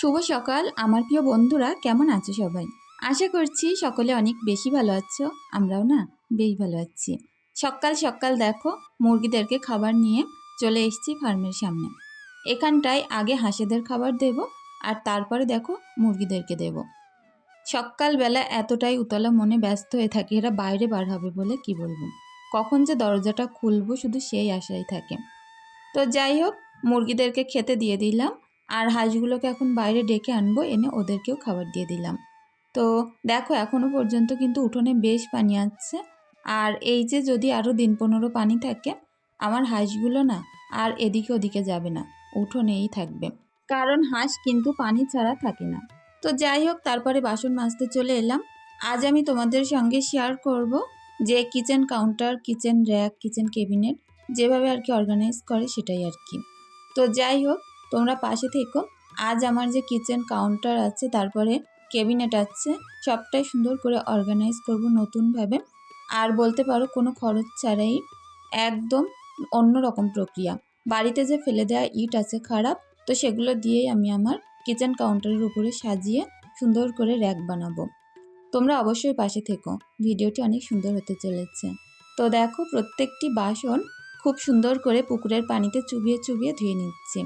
শুভ সকাল। আমার প্রিয় বন্ধুরা, কেমন আছো সবাই? আশা করছি সকলে অনেক বেশি ভালো আছো, আমরাও না বেশ ভালো আছি। সকাল সকাল দেখো, মুরগিদেরকে খাবার নিয়ে চলে এসেছি ফার্মের সামনে। এখানটায় আগে হাঁসেদের খাবার দেব, আর তারপরে দেখো মুরগিদেরকে দেব। সকালবেলা এতটাই উতলা মনে ব্যস্ত হয়ে থাকে, এরা বাইরে বার হবে বলে কি বলব? কখন যে দরজাটা খুলবো শুধু সেই আশাই থাকে। তো যাই হোক, মুরগিদেরকে খেতে দিয়ে দিলাম। আর হাঁসগুলোকে এখন বাইরে ডেকে আনব, এনে ওদেরকেও খাবার দিয়ে দিলাম। তো দেখো এখনও পর্যন্ত কিন্তু উঠোনে বেশ পানি আসছে আর এই যে যদি আরও দিন পনেরো পানি থাকে, আমার হাঁসগুলো না আর এদিকে ওদিকে যাবে না, উঠোনেই থাকবে। কারণ হাঁস কিন্তু পানি ছাড়া থাকে না। তো যাই হোক, তারপরে বাসন মাজতে চলে এলাম। আজ আমি তোমাদের সঙ্গে শেয়ার করব যে kitchen counter kitchen rack kitchen cabinet যেভাবে আর কি অর্গানাইজ করে সেটাই আর কি। তো যাই হোক তোমরা পাশে থেকো। আজ আমার যে কিচেন কাউন্টার আছে, তারপরে কেবিনেট আছে, সবটাই সুন্দর করে অর্গানাইজ করব নতুনভাবে। আর বলতে পারো, কোনো খরচ ছাড়াই একদম অন্যরকম প্রক্রিয়া। বাড়িতে যে ফেলে দেওয়া ইট আছে খারাপ, তো সেগুলো দিয়েই আমি আমার কিচেন কাউন্টারের উপরে সাজিয়ে সুন্দর করে র্যাক বানাবো। তোমরা অবশ্যই পাশে থেকো, ভিডিওটি অনেক সুন্দর হতে চলেছে। তো দেখো, প্রত্যেকটি বাসন খুব সুন্দর করে পুকুরের পানিতে চুবিয়ে চুবিয়ে ধুয়ে নিচ্ছি।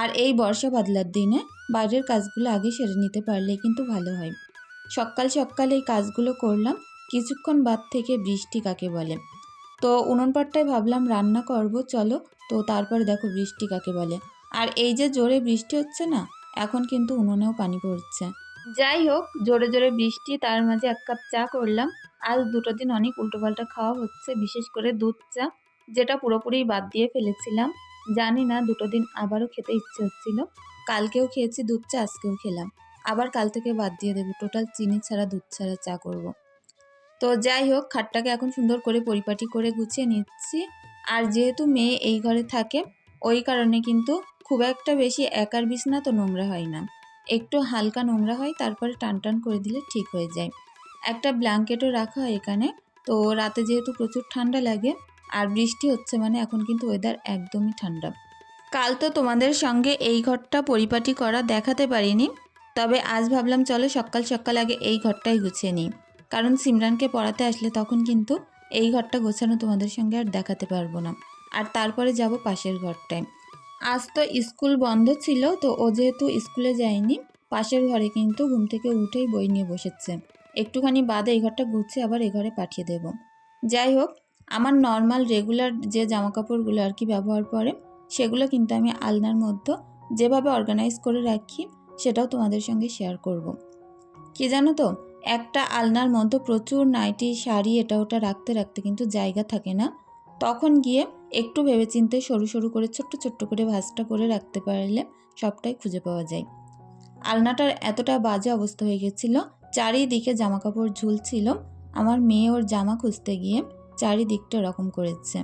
আর এই বর্ষা বাদলার দিনে বাইরের কাজগুলো আগে সেরে নিতে পারলে কিন্তু ভালো হয়। সকাল সকাল এই কাজগুলো করলাম, কিছুক্ষণ বাদ থেকে বৃষ্টি কাকে বলে। তো উনুন পাটটায় ভাবলাম রান্না করব, চলো। তো তারপরে দেখো বৃষ্টি কাকে বলে। আর এই যে জোরে বৃষ্টি হচ্ছে না, এখন কিন্তু উনুনেও পানি পড়ছে। যাই হোক, জোরে জোরে বৃষ্টি, তার মাঝে এক কাপ চা করলাম। আজ দুটো দিন অনেক উল্টোপাল্টা খাওয়া হচ্ছে, বিশেষ করে দুধ চা, যেটা পুরোপুরি বাদ দিয়ে ফেলেছিলাম। জানি না, দুটো দিন আবারও খেতে ইচ্ছে হচ্ছিল। কালকেও খেয়েছি দুধ চা, আজকেও খেলাম। আবার কাল থেকে বাদ দিয়ে দেবো। টোটাল চিনি ছাড়া দুধ ছাড়া চা করব। তো যাই হোক, খাটটাকে এখন সুন্দর করে পরিপাটি করে গুছিয়ে নিচ্ছি। আর যেহেতু মেয়ে এই ঘরে থাকে, ওই কারণে কিন্তু খুব একটা বেশি একার বিছনা তো নোংরা হয় না। একটু হালকা নোংরা হয়, তারপরে টান টান করে দিলে ঠিক হয়ে যায়। একটা ব্ল্যাঙ্কেটও রাখা হয় এখানে। তো রাতে যেহেতু প্রচুর ঠান্ডা লাগে আর বৃষ্টি হচ্ছে মানে এখন কিন্তু ওয়েদার একদমই ঠান্ডা। কাল তো তোমাদের সঙ্গে এই ঘরটা পরিপাটি করা দেখাতে পারিনি, তবে আজ ভাবলাম চলো সকাল সকাল আগে এই ঘরটাই গুছিয়ে নিই। কারণ সিমরানকে পড়াতে আসলে তখন কিন্তু এই ঘরটা গোছানো তোমাদের সঙ্গে আর দেখাতে পারব না। আর তারপরে যাব পাশের ঘরটায়। আজ তো স্কুল বন্ধ ছিল, তো ও যেহেতু স্কুলে যায়নি, পাশের ঘরে কিন্তু ঘুম থেকে উঠেই বই নিয়ে বসেছে। একটুখানি বাদে এই ঘরটা গুছিয়ে আবার এই ঘরে পাঠিয়ে দেব। যাই হোক আমার নর্মাল রেগুলার যে জামা কাপড়গুলো আর কি ব্যবহার করে সেগুলো কিন্তু আমি আলনার মধ্যে যেভাবে অর্গানাইজ করে রাখি, সেটাও তোমাদের সঙ্গে শেয়ার করব। কি জানো তো? একটা আলনার মধ্যে প্রচুর নাইটি, শাড়ি এটা ওটা রাখতে রাখতে কিন্তু জায়গা থাকে না। তখন গিয়ে একটু ভেবেচিন্তে সরু সরু করে, ছোট্ট ছোট্ট করে ভাঁজটা করে রাখতে পারলে সবটাই খুঁজে পাওয়া যায়। আলনাটার এতটা বাজে অবস্থা হয়ে গেছিল, চারিদিকে জামা কাপড় ঝুলছিল। আমার মেয়ে ওর জামা খুঁজতে গিয়ে চারিদিকটা রকম করেছে।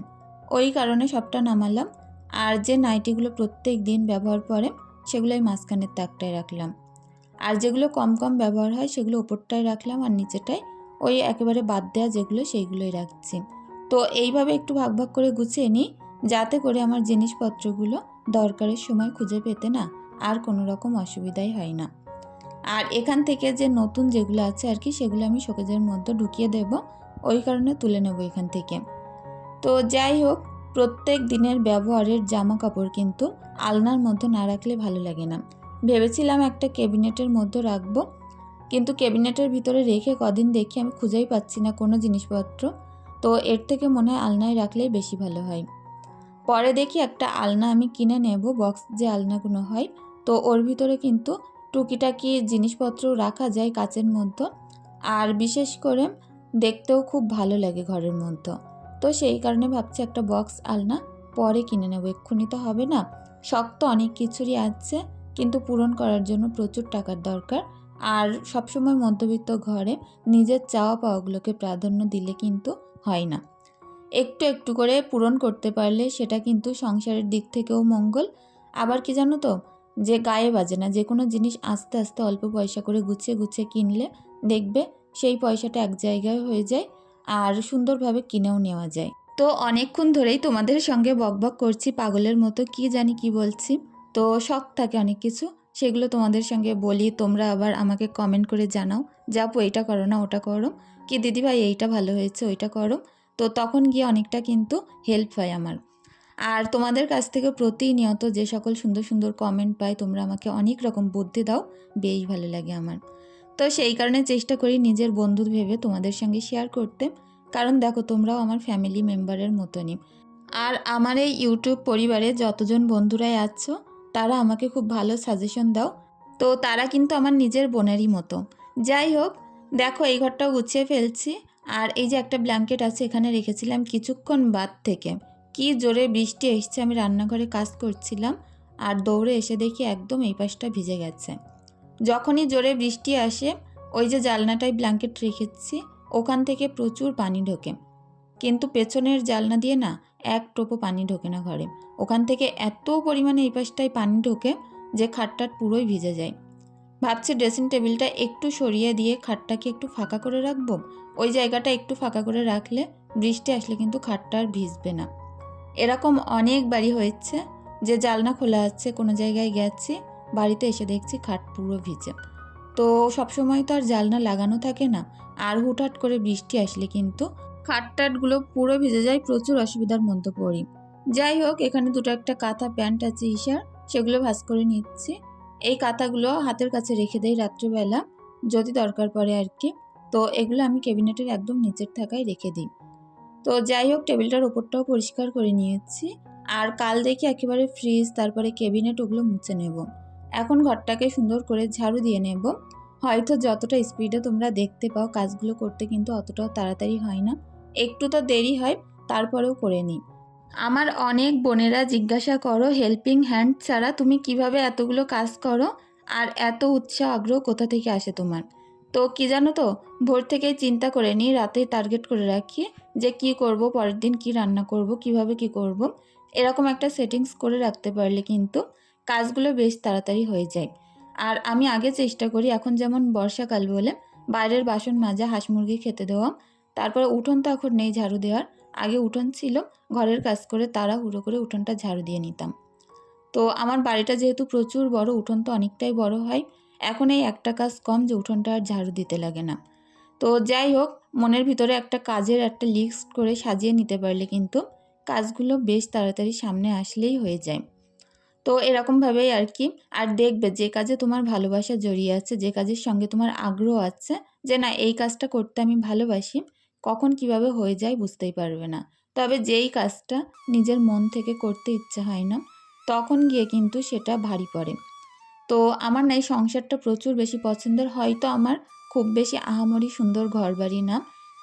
ওই কারণে সবটা নামালাম। আর যে নাইটিগুলো প্রত্যেক দিন ব্যবহার করে সেগুলো এই মাঝখানের তাকটায় রাখলাম। আর যেগুলো কম কম ব্যবহার হয়, সেগুলো ওপরটায় রাখলাম আর নিচেটায় ওই একেবারে বাদ দেওয়া যেগুলো, সেইগুলোই রাখছি। তো এইভাবে একটু ভাগ ভাগ করে গুছিয়ে নিই, যাতে করে আমার জিনিসপত্রগুলো দরকারের সময় খুঁজে পেতে না আর কোনো রকম অসুবিধাই হয় না। আর এখান থেকে যে নতুন যেগুলো আছে আর কি, সেগুলো আমি শোকেজের মধ্যে ঢুকিয়ে দেব। ওই কারণে তুলে নেব এখান থেকে। তো যাই হোক, প্রত্যেক দিনের ব্যবহারের জামা কাপড় কিন্তু আলনার মধ্যে না রাখলে ভালো লাগে না। ভেবেছিলাম একটা ক্যাবিনেটের মধ্যে রাখব, কিন্তু ক্যাবিনেটের ভিতরে রেখে কদিন দেখি আমি খুঁজেই পাচ্ছি না কোনো জিনিসপত্র। তো এর থেকে মনে হয় আলনায় রাখলেই বেশি ভালো হয়। পরে দেখি একটা আলনা আমি কিনে নেব, বক্স যে আলনাগুলো হয়। তো ওর ভিতরে কিন্তু টুকিটাকি জিনিসপত্র রাখা যায় কাচের মধ্যে। আর বিশেষ করে দেখতেও খুব ভালো লাগে ঘরের মধ্যে। তো সেই কারণে ভাবছি একটা বক্স আলনা, পরে কিনে নেব। এক্ষুনি তো হবে না। শক্ত অনেক কিছুরই আছে, কিন্তু পূরণ করার জন্য প্রচুর টাকার দরকার। আর সবসময় মধ্যবিত্ত ঘরে নিজের চাওয়া পাওয়াগুলোকে প্রাধান্য দিলে কিন্তু হয় না। একটু একটু করে পূরণ করতে পারলে সেটা কিন্তু সংসারের দিক থেকেও মঙ্গল। আবার কি জানো তো, যে গায়ে বাজে না, যে কোনো জিনিস আস্তে আস্তে অল্প পয়সা করে গুছিয়ে গুছিয়ে কিনলে দেখবে সেই পয়সাটা এক জায়গায় হয়ে যায় আর সুন্দরভাবে কিনেও নেওয়া যায়। তো অনেকক্ষণ ধরেই তোমাদের সঙ্গে বকবক করছি পাগলের মতো, কি জানি কি বলছি। তো শখ থাকে অনেক কিছু, সেগুলো তোমাদের সঙ্গে বলি, তোমরা আবার আমাকে কমেন্ট করে জানাও। যে আপু এইটা করো না, ওটা করো। কি দিদিভাই, এইটা ভালো হয়েছে, ওইটা করো। তো তখন গিয়ে অনেকটা কিন্তু হেল্প হয় আমার। আর তোমাদের কাছ থেকে প্রতিনিয়ত যে সকল সুন্দর সুন্দর কমেন্ট পাই, তোমরা আমাকে অনেক রকম বুদ্ধি দাও, বেশ ভালো লাগে আমার। তো সেই কারণে চেষ্টা করি নিজের বন্ধু ভেবে তোমাদের সঙ্গে শেয়ার করতে। কারণ দেখো, তোমরাও আমার ফ্যামিলি মেম্বারের মতনই। আর আমার এই ইউটিউব পরিবারে যতজন বন্ধুরাই আছো, তারা আমাকে খুব ভালো সাজেশন দাও। তো তারা কিন্তু আমার নিজের বোনেরই মতো। যাই হোক, দেখো, এই ঘরটাও গুছিয়ে ফেলছি। আর এই যে একটা ব্ল্যাঙ্কেট আছে, এখানে রেখেছিলাম কিছুক্ষণ বাদ থেকে। কি জোরে বৃষ্টি এসছে, আমি রান্নাঘরে কাজ করছিলাম। আর দৌড়ে এসে দেখি একদম এই পাশটা ভিজে গেছে। যখনই জোরে বৃষ্টি আসে, ওই যে জালনাটায় ব্ল্যাঙ্কেট রেখেছি, ওখান থেকে প্রচুর পানি ঢোকে। কিন্তু পেছনের জালনা দিয়ে না এক টোপো পানি ঢোকে না ঘরে। ওখান থেকে এত পরিমাণে এই পাশটায় পানি ঢোকে যে খাটটা পুরোই ভিজে যায়। ভাবছি ড্রেসিং টেবিলটা একটু সরিয়ে দিয়ে খাটটাকে একটু ফাঁকা করে রাখব। ওই জায়গাটা একটু ফাঁকা করে রাখলে বৃষ্টি আসলে কিন্তু খাটটা আর ভিজবে না। এরকম অনেক বাড়ি হয়েছে যে জালনা খোলা আছে, কোনো জায়গায় গেছি বাড়িতে এসে দেখছি খাট পুরো ভিজে। তো সবসময় তো আর জালনা লাগানো থাকে না, আর হুটহাট করে বৃষ্টি আসলে কিন্তু খাট খাটটাটগুলো পুরো ভিজে যায়, প্রচুর অসুবিধার মধ্যে পড়ি। যাই হোক, এখানে দুটো একটা কাঁথা প্যান্ট আছে ঈশার, সেগুলো ভাজ করে নিচ্ছি। এই কাঁথাগুলো হাতের কাছে রেখে দেই রাত্রিবেলা, যদি দরকার পড়ে আর কি। তো এগুলো আমি ক্যাবিনেটের একদম নিচের থাকায় রেখে দিই। তো যাই হোক, টেবিলটার ওপরটাও পরিষ্কার করে নিয়েছি। আর কাল দেখি একেবারে ফ্রিজ, তারপরে ক্যাবিনেট, ওগুলো মুছে নেব। এখন ঘরটাকে সুন্দর করে ঝাড়ু দিয়ে নেব। হয়তো যতটা স্পিডে তোমরা দেখতে পাও কাজগুলো করতে কিন্তু অতটাও তাড়াতাড়ি হয় না। একটু তো দেরি হয়, তারপরেও করে নিই। আমার অনেক বোনেরা জিজ্ঞাসা করো হেল্পিং হ্যান্ড ছাড়া তুমি কীভাবে এতগুলো কাজ করো? আর এত উৎসাহ, আগ্রহ কোথা থেকে আসে তোমার? তো কি জানো তো, ভোর থেকেই চিন্তা করে নিই, রাতেই টার্গেট করে রাখি যে কি করব, পরের দিন কি রান্না করব, কীভাবে কি করব। এরকম একটা সেটিংস করে রাখতে পারলে কিন্তু কাজগুলো বেশ তাড়াতাড়ি হয়ে যায়। আর আমি আগে চেষ্টা করি এখন যেমন বর্ষাকাল বলে, বাইরের বাসন মাজা, হাঁস মুরগি খেতে দেওয়া। তারপরে উঠোন তো এখন নেই ঝাড়ু দেওয়ার। আগে উঠোন ছিল, ঘরের কাজ করে তারা হুড়ো করে উঠোনটা ঝাড়ু দিয়ে নিতাম। তো আমার বাড়িটা যেহেতু প্রচুর বড়, উঠোন তো অনেকটাই বড় হয়, এখন এই একটা কাজ কম যে উঠোনটা আর ঝাড়ু দিতে লাগে না। তো যাই হোক, মনের ভিতরে একটা কাজের একটা লিস্ট করে সাজিয়ে নিতে পারলে কিন্তু কাজগুলো বেশ তাড়াতাড়ি সামনে আসলেই হয়ে যায়। তো এরকমভাবেই আর কি আর দেখবে যে কাজে তোমার ভালোবাসা জড়িয়ে আছে, যে কাজের সঙ্গে তোমার আগ্রহ আছে, যে না, এই কাজটা করতে আমি ভালোবাসি, কখন কীভাবে হয়ে যায় বুঝতেই পারবে না। তবে যেই কাজটা নিজের মন থেকে করতে ইচ্ছে হয় না, তখন গিয়ে কিন্তু সেটা ভারী পড়ে। তো আমার না এই সংসারটা প্রচুর বেশি পছন্দের, হয়তো আমার খুব বেশি আহামরি সুন্দর ঘর বাড়ি না,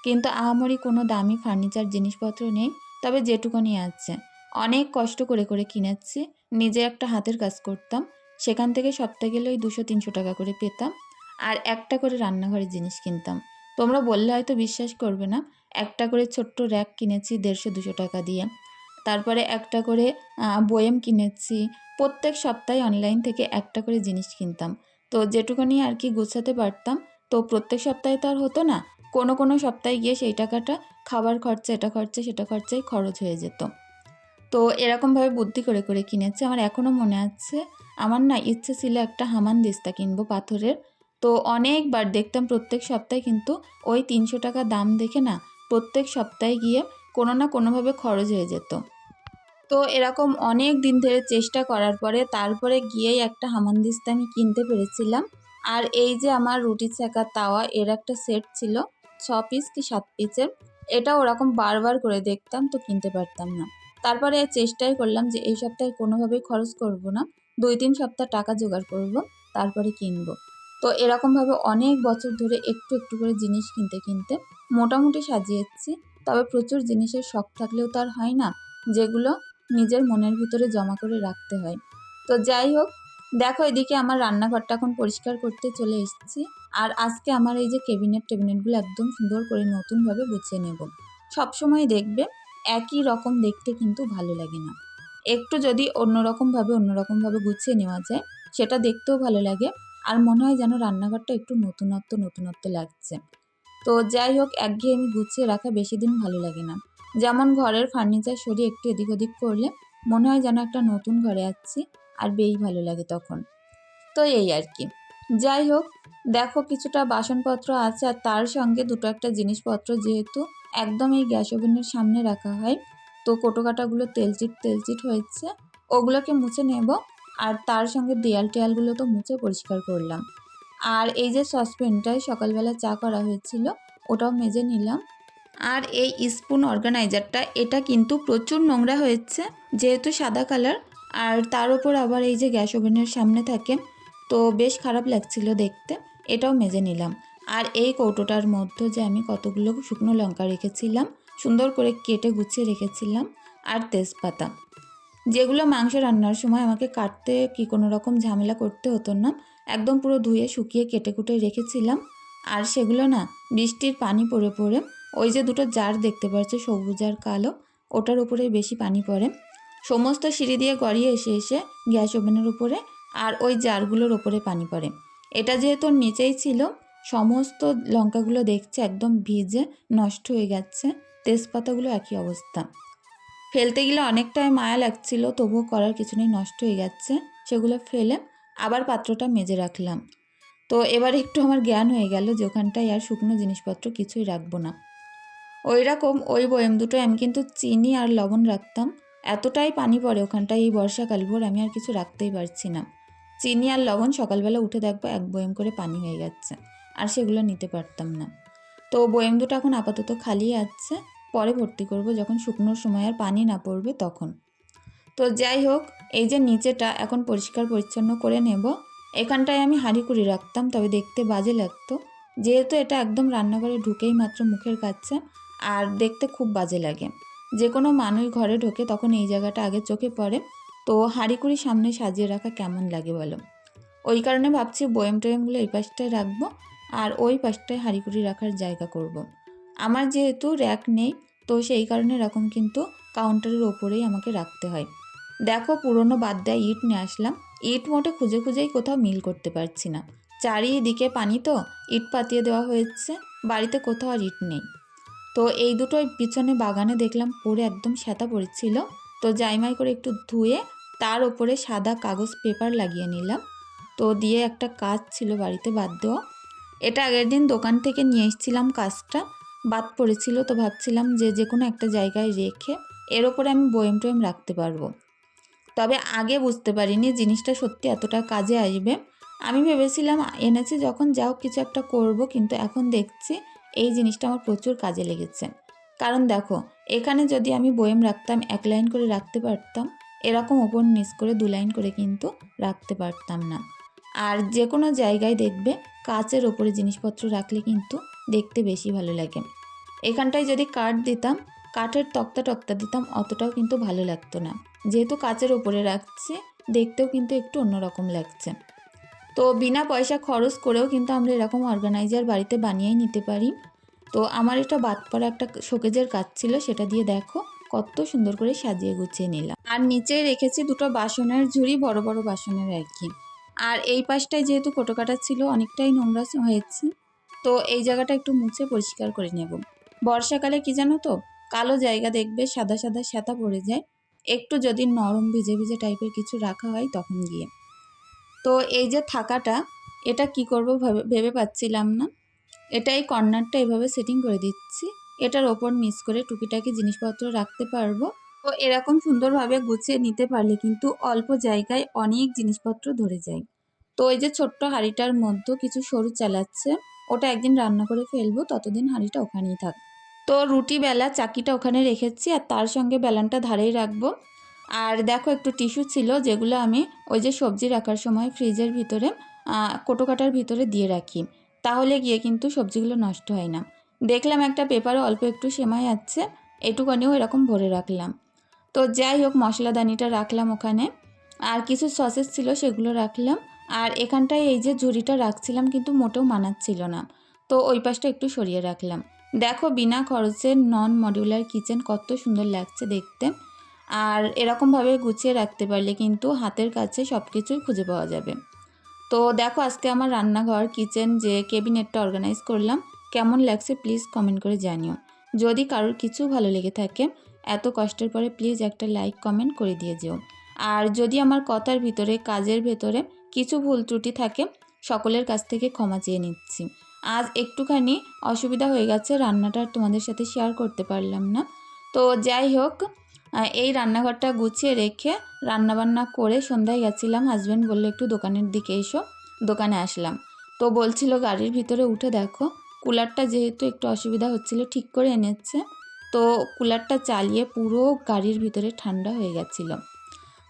কিন্তু আহামরি কোনো দামি ফার্নিচার, জিনিসপত্র নেই, তবে যেটুকুনি আছে। অনেক কষ্ট করে করে কিনেছি। নিজে একটা হাতের কাজ করতাম। সেখান থেকে সপ্তাহে গেলে ওই দুশো, তিনশো টাকা করে পেতাম। আর একটা করে রান্নাঘরের জিনিস কিনতাম। তোমরা বললে হয়তো বিশ্বাস করবে না, একটা করে ছোট্ট র্যাক কিনেছি দেড়শো, দুশো টাকা দিয়ে। তারপরে একটা করে বয়েম কিনেছি। প্রত্যেক সপ্তাহে অনলাইন থেকে একটা করে জিনিস কিনতাম। তো যেটুকুনি আর কি গুছাতে পারতাম, তো প্রত্যেক সপ্তাহে তো আর হতো না। কোনো কোনো সপ্তাহে গিয়ে সেই টাকাটা খাবার খরচা, এটা খরচা, সেটা খরচায় খরচ হয়ে যেত। তো এরকমভাবে বুদ্ধি করে করে কিনেছে। আমার এখনও মনে আছে, আমার না ইচ্ছে ছিল একটা হামান দিস্তা কিনবো পাথরের। তো অনেকবার দেখতাম প্রত্যেক সপ্তাহে কিন্তু ওই তিনশো টাকা দাম দেখে না প্রত্যেক সপ্তাহে গিয়ে কোনো না কোনোভাবে খরচ হয়ে যেত। তো এরকম অনেক দিন ধরে চেষ্টা করার পরে তারপরে গিয়েই একটা হামানদিস্তা আমি কিনতে পেরেছিলাম। আর এই যে আমার রুটি ছাকা তাওয়া, এর একটা সেট ছিল, ছ পিস কি সাত পিসের এটা ওরকম বারবার করে দেখতাম তো কিনতে পারতাম না। তারপরে চেষ্টাই করলাম যে এই সপ্তাহে কোনোভাবেই খরচ করব না। দুই তিন সপ্তাহ টাকা জোগাড় করব, তারপরে কিনবো। তো এরকমভাবে অনেক বছর ধরে একটু একটু করে জিনিস কিনতে কিনতে মোটামুটি সাজিয়েছি। তবে প্রচুর জিনিসের শখ থাকলেও তো আর হয় না, যেগুলো নিজের মনের ভিতরে জমা করে রাখতে হয়। তো যাই হোক, দেখো এদিকে আমার রান্নাঘরটা এখন পরিষ্কার করতে চলে এসেছি। আর আজকে আমার এই যে ক্যাবিনেট টেবিনেটগুলো একদম সুন্দর করে নতুনভাবে গুছিয়ে নেব। সবসময় দেখবে একই রকম দেখতে কিন্তু ভালো লাগে না। একটু যদি অন্যরকমভাবে অন্যরকমভাবে গুছিয়ে নেওয়া যায়, সেটা দেখতেও ভালো লাগে। আর মনে হয় যেন রান্নাঘরটা একটু নতুনত্ব নতুনত্ব লাগছে। তো যাই হোক একঘেয়েমি গুছিয়ে রাখা বেশি দিন ভালো লাগে না। যেমন ঘরের ফার্নিচার সরিয়ে একটু এদিক ওদিক করলে মনে হয় যেন একটা নতুন ঘরে আসছি আর বেশ ভালো লাগে তখন। তো এই আর কি। যাই হোক, দেখো কিছুটা বাসনপত্র আছে আর তার সঙ্গে দুটো একটা জিনিসপত্র যেহেতু একদম এই গ্যাস ওভেনের সামনে রাখা হয়। তো কোটোকাটাগুলো তেলচিট তেলচিট হয়েছে। ওগুলোকে মুছে নেব আর তার সঙ্গে দেয়াল টেয়ালগুলো তো মুছে পরিষ্কার করলাম। আর এই যে সসপ্যানটায় সকালবেলা চা করা হয়েছিল, ওটাও মেজে নিলাম। আর এই স্পুন অর্গানাইজারটা, এটা কিন্তু প্রচুর নোংরা হয়েছে, যেহেতু সাদা কালার। আর তার উপর আবার এই যে গ্যাস ওভেনের সামনে থাকে, তো বেশ খারাপ লাগছিল দেখতে, এটাও মেজে নিলাম। আর এই কৌটোটার মধ্যে যে আমি কতগুলো শুকনো লঙ্কা রেখেছিলাম, সুন্দর করে কেটে গুছিয়ে রেখেছিলাম, আর তেজপাতা। যেগুলো মাংস রান্নার সময় আমাকে কাটতে কি কোনো রকম ঝামেলা করতে হতো না, একদম পুরো ধুয়ে শুকিয়ে কেটে কুটে রেখেছিলাম। আর সেগুলো না, বৃষ্টির পানি পড়ে পড়ে, ওই যে দুটো জার দেখতে পাচ্ছ, সবুজ আর কালো, ওটার উপরে বেশি পানি পড়ে। সমস্ত সিঁড়ি দিয়ে গড়িয়ে এসে এসে গ্যাস ওভেনের উপরে আর ওই জারগুলোর ওপরে পানি পড়ে। এটা যেহেতু নিচেই ছিল সমস্ত লঙ্কাগুলো দেখছে একদম ভিজে নষ্ট হয়ে গেছে, তেজপাতাগুলো একই অবস্থা। ফেলতে গেলে অনেকটাই মায়া লাগছিল, তবুও করার কিছু নেই, নষ্ট হয়ে যাচ্ছে সেগুলো ফেলে আবার পাত্রটা মেজে রাখলাম। তো এবার একটু আমার জ্ঞান হয়ে গেল যে ওখানটায় আর শুকনো জিনিসপত্র কিছুই রাখব না। ওই রকম ওই বয়েম দুটোয় আমি কিন্তু চিনি আর লবণ রাখতাম। এতটাই পানি পড়ে ওখানটায় এই বর্ষাকাল ভোর, আমি আর কিছু রাখতেই পারছি না। চিনি আর লবণ সকালবেলা উঠে দেখব এক বয়েম করে পানি হয়ে যাচ্ছে আর সেগুলো নিতে পারতাম না। তো বয়েম দুটো এখন আপাতত খালি আছে, পরে ভর্তি করব, যখন শুকনোর সময় আর পানি না পড়বে তখন। তো যাই হোক, এই যে নিচেটা এখন পরিষ্কার পরিচ্ছন্ন করে নেব। এখানটায় আমি হাঁড়ি কুড়ি রাখতাম, তবে দেখতে বাজে লাগতো। যেহেতু এটা একদম রান্নাঘরে ঢুকেই মাত্র মুখের কাছে, আর দেখতে খুব বাজে লাগে। যে কোনো মানুষ ঘরে ঢোকে তখন এই জায়গাটা আগে চোখে পড়ে। তো হাঁড়ি কুড়ি সামনে সাজিয়ে রাখা কেমন লাগে বলো? ওই কারণে ভাবছি বয়েম টয়েমগুলো এই পাশটায় রাখব। আর ওই পাশটায় হাঁড়ি কুড়ি রাখার জায়গা করব। আমার যেহেতু র্যাক নেই, তো সেই কারণে এরকম কিন্তু কাউন্টারের ওপরেই আমাকে রাখতে হয়। দেখো পুরনো বাদ দেয় ইট নিয়ে আসলাম। ইট মোটে খুঁজে খুঁজেই কোথাও মিল করতে পারছি না। চারিদিকে পানি তো, ইট পাতিয়ে দেওয়া হয়েছে, বাড়িতে কোথাও আর ইট নেই। তো এই দুটোই পিছনে বাগানে দেখলাম পরে একদম শ্যাতা পড়েছিল। তো জাইমাই করে একটু ধুয়ে তার ওপরে সাদা কাগজ পেপার লাগিয়ে নিলাম। তো দিয়ে একটা কাজ ছিল বাড়িতে বাদ দেওয়া। এটা আগের দিন দোকান থেকে নিয়ে এসেছিলাম কাজটা। বাদ পড়েছিল তো ভাবছিলাম যে যে কোনো একটা জায়গায় রেখে এর ওপরে আমি বয়েম টয়েম রাখতে পারব। তবে আগে বুঝতে পারিনি জিনিসটা সত্যি এতটা কাজে আসবে। আমি ভেবেছিলাম, এনেছি যখন যাও কিছু একটা করব, কিন্তু এখন দেখছি এই জিনিসটা আমার প্রচুর কাজে লেগেছে। কারণ দেখো, এখানে যদি আমি বয়েম রাখতাম, এক লাইন করে রাখতে পারতাম, এরকম ওপর নিচ করে দু লাইন করে কিন্তু রাখতে পারতাম না। আর যে কোনো জায়গায় দেখবে কাচের ওপরে জিনিসপত্র রাখলে কিন্তু দেখতে বেশি ভালো লাগে। এখানটায় যদি কাঠ দিতাম, কাঠের তক্তা টক্তা দিতাম, অতটাও কিন্তু ভালো লাগতো না। যেহেতু কাচের ওপরে রাখছে, দেখতেও কিন্তু একটু অন্যরকম লাগছে। তো বিনা পয়সা খরচ করেও কিন্তু আমরা এরকম অর্গানাইজার বাড়িতে বানিয়েই নিতে পারি। তো আমার এটা বাদ পড়া একটা শোকেজের কাজ ছিল, সেটা দিয়ে দেখো কত সুন্দর করে সাজিয়ে গুছিয়ে নিলাম। আর নিচে রেখেছি দুটো বাসনের ঝুড়ি, বড় বড় বাসনের আর কি। আর এই পাশটায় যেহেতু কোটোকাটা ছিল, অনেকটাই নোংরা হয়েছে। তো এই জায়গাটা একটু মুছে পরিষ্কার করে নেব। বর্ষাকালে কি জানো তো, কালো জায়গা দেখবে, সাদা সাদা শ্যাতা পড়ে যায়। একটু যদি নরম ভিজে ভিজে টাইপের কিছু রাখা হয় তখন গিয়ে। তো এই যে থাকাটা, এটা কি করব ভেবে পাচ্ছিলাম না। এটা এই কর্নারটা এভাবে সেটিং করে দিচ্ছি। এটার ওপর মিস করে টুকিটাকি জিনিসপত্র রাখতে পারব। তো এরকম সুন্দরভাবে গুছিয়ে নিতে পারলে কিন্তু অল্প জায়গায় অনেক জিনিসপত্র ধরে যায়। তো এই যে ছোট্ট হাঁড়িটার মধ্যে কিছু সরু চালাচ্ছে, ওটা একদিন রান্না করে ফেলব, ততদিন হাঁড়িটা ওখানেই থাক। তো রুটি বেলা চাকিটা ওখানে রেখেছি আর তার সঙ্গে বেলানটা ধারেই রাখব। আর দেখো একটু টিস্যু ছিল যেগুলো আমি ওই যে সবজি রাখার সময় ফ্রিজের ভিতরে কোটো কাটার ভিতরে দিয়ে রাখি। তাহলে গিয়ে কিন্তু সবজিগুলো নষ্ট হয় না। দেখলাম একটা পেপারও অল্প একটু সেমাই আছে, এটুকানিও এরকম ভরে রাখলাম। তো যাই হোক, মশলাদানিটা রাখলাম ওখানে। আর কিছু সসেস ছিল সেগুলো রাখলাম। আর এখানটায় এই যে ঝুড়িটা রাখছিলাম কিন্তু মোটেও মানাচ্ছিল না। তো ওই পাশটা একটু সরিয়ে রাখলাম। দেখো, বিনা খরচে নন মডিউলার কিচেন কত সুন্দর লাগছে দেখতে। আর এরকমভাবে গুছিয়ে রাখতে পারলে কিন্তু হাতের কাছে সব কিছুই খুঁজে পাওয়া যাবে। তো দেখো, আজকে আমার রান্নাঘর কিচেন যে কেবিনেটটা অর্গানাইজ করলাম, কেমন লাগছে প্লিজ কমেন্ট করে জানিও। যদি কারোর কিছু ভালো লেগে থাকে এত কষ্টের পরে প্লিজ একটা লাইক কমেন্ট করে দিয়ে যেও। আর যদি আমার কথার ভিতরে, কাজের ভেতরে কিছু ভুল ত্রুটি থাকে, সকলের কাছ থেকে ক্ষমা চেয়ে নিচ্ছি। আজ একটুখানি অসুবিধা হয়ে গেছে, রান্নাটা তোমাদের সাথে শেয়ার করতে পারলাম না। তো যাই হোক এই রান্নাঘরটা গুছিয়ে রেখে রান্নাবান্না করে সন্ধ্যায় গেছিলাম হাজব্যান্ড বলল একটু দোকানের দিকে এসো, দোকানে আসলাম। তো বলছিল গাড়ির ভিতরে উঠে দেখো কুলারটা যেহেতু একটু অসুবিধা হচ্ছিল, ঠিক করে এনেছে। তো কুলারটা চালিয়ে পুরো গাড়ির ভিতরে ঠান্ডা হয়ে গেছিল।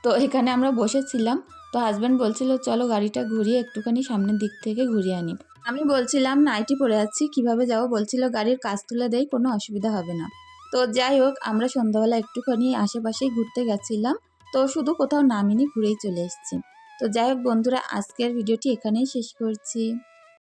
তো এখানে আমরা বসেছিলাম, তো হাজব্যান্ড বলছিল, চলো গাড়িটা ঘুরিয়ে একটুখানি সামনের দিক থেকে ঘুরিয়ে আনি। আমি বলছিলাম, নাইটি পরে আছি, কীভাবে যাব? বলছিল, গাড়ির কাজ তুলে দেয় কোনো অসুবিধা হবে না। তো যাই হোক, আমরা সন্ধ্যাবেলা একটুখানি আশেপাশেই ঘুরতে গেছিলাম, তো শুধু কোথাও নামিনি, ঘুরেই চলে এসেছি। তো যাই হোক বন্ধুরা, আজকের ভিডিওটি এখানেই শেষ করছি।